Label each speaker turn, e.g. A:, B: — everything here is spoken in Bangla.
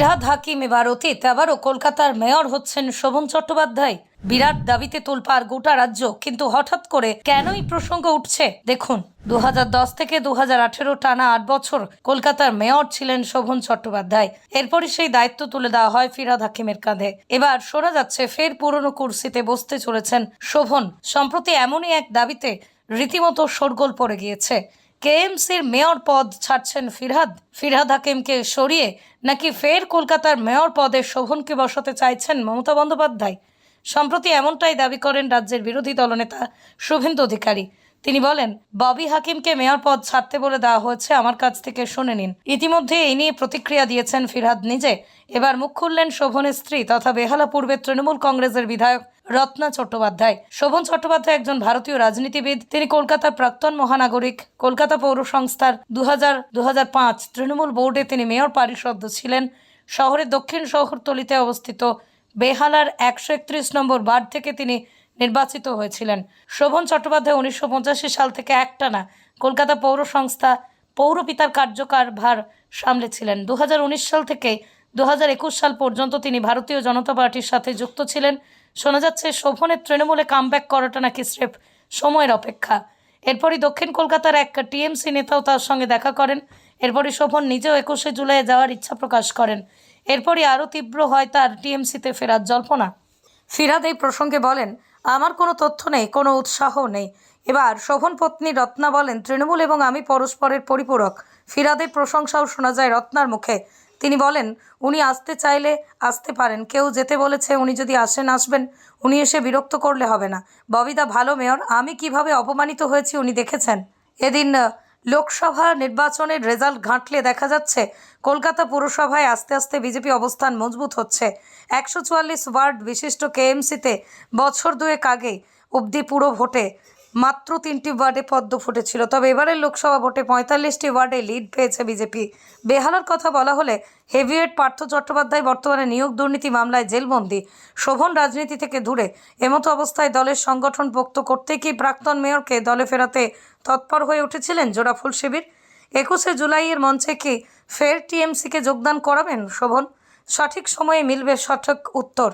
A: ফিরহাদ হাকিম এবার অতীত। আবারও কলকাতার মেয়র হচ্ছেন শোভন চট্টোপাধ্যায়। বিরাট দাবিতে তোলপাড় গোটা রাজ্য, কিন্তু হঠাৎ করে কেনই প্রসঙ্গ উঠছে? দেখুন দু হাজার দশ থেকে দু হাজার আঠারো টানা আট বছর কলকাতার মেয়র ছিলেন শোভন চট্টোপাধ্যায়। এরপরই সেই দায়িত্ব তুলে দেওয়া হয় ফিরাদ হাকিমের কাঁধে। এবার শোনা যাচ্ছে, ফের পুরনো কুর্সিতে বসতে চলেছেন শোভন। সম্প্রতি এমনই এক দাবিতে রীতিমতো শোরগোল পড়ে গিয়েছে। কেএমসির মেয়র পদ ছাড়ছেন ফিরহাদ। ফিরহাদ হাকিমকে সরিয়ে নাকি ফের কলকাতার মেয়র পদে শোভনকে বসাতে চাইছেন মমতা বন্দ্যোপাধ্যায়? সম্প্রতি এমনটাই দাবি করেন রাজ্যের বিরোধী দলনেতা শুভেন্দু অধিকারী। তিনি বলেন, ববি হাকিমকে মেয়র পদ ছাড়তে বলে দেওয়া হয়েছে, আমার কাছ থেকে শুনে নিন। ইতিমধ্যে এই নিয়ে প্রতিক্রিয়া দিয়েছেন ফিরহাদ নিজে। এবার মুখ খুললেন শোভনের স্ত্রী তথা বেহালা পূর্বের তৃণমূল কংগ্রেসের বিধায়ক রত্না চট্টোপাধ্যায়। শোভন চট্টোপাধ্যায় একজন ভারতীয় রাজনীতিবিদ। তিনি কলকাতার প্রাক্তন মহানাগরিক। কলকাতা পৌর সংস্থার দু হাজার দু তৃণমূল বোর্ডে তিনি মেয়র পারিষদ ছিলেন। শহরের দক্ষিণ শহরতলিতে অবস্থিত বেহালার একশো একত্রিশ নম্বর ওয়ার্ড থেকে তিনি নির্বাচিত হয়েছিলেন। শোভন চট্টোপাধ্যায় উনিশশো পঁচাশি সাল থেকে একটানা কলকাতা পৌর সংস্থা পৌরপিতার কার্যকার ভার সামলেছিলেন। দু হাজার উনিশ সাল থেকে দু হাজার একুশ সাল পর্যন্ত তিনি ভারতীয় জনতা পার্টির সাথে যুক্ত ছিলেন। শোনা যাচ্ছে, শোভনের তৃণমূলে কামব্যাক করাটা নাকি স্রেফ সময়ের অপেক্ষা। এরপরই দক্ষিণ কলকাতার এক টিএমসি নেতাও তার সঙ্গে দেখা করেন। এরপরই শোভন নিজেও একুশে জুলাই যাওয়ার ইচ্ছা প্রকাশ করেন। এরপরই আরও তীব্র হয় তার টিএমসিতে ফেরার জল্পনা। ফিরাদ এই প্রসঙ্গে বলেন, আমার কোনো তথ্য নেই, কোনো উৎসাহ নেই। এবার শোভন পত্নী রত্না বলেন, তৃণমূল এবং আমি পরস্পরের পরিপূরক। ফিরাদের প্রশংসাও শোনা যায় রত্নার মুখে। তিনি বলেন, উনি আসতে চাইলে আসতে পারেন। কেউ যেতে বলেছে, উনি যদি আসেন, আসবেন। উনি এসে বিরক্ত করলে হবে না। ববিদা ভালো মেয়র, আমি কীভাবে অপমানিত হয়েছি উনি দেখেছেন? এদিন লোকসভা নির্বাচনের রেজাল্ট ঘাঁটলে দেখা যাচ্ছে, কলকাতা পুরসভায় আস্তে আস্তে বিজেপি অবস্থান মজবুত হচ্ছে। একশো চুয়াল্লিশ ওয়ার্ড বিশিষ্ট কেএমসিতে বছর দুয়েক আগে অবধি পুরো ভোটে মাত্র তিনটি ওয়ার্ডে পদ্ম ফুটেছিল। তবে এবারের লোকসভা ভোটে পঁয়তাল্লিশটি ওয়ার্ডে লিড পেয়েছে বিজেপি। বেহালার কথা বলা হলে হেভিওয়েট পার্থ চট্টোপাধ্যায় বর্তমানে নিয়োগ দুর্নীতি মামলায় জেলবন্দি। শোভন রাজনীতি থেকে দূরে। এমতো অবস্থায় দলের সংগঠন পোক্ত করতে কি প্রাক্তন মেয়রকে দলে ফেরাতে তৎপর হয়ে উঠেছিলেন জোড়াফুল শিবির? একুশে জুলাইয়ের মঞ্চে কি ফের টিএমসিকে যোগদান করাবেন শোভন? সঠিক সময়ে মিলবে সঠিক উত্তর।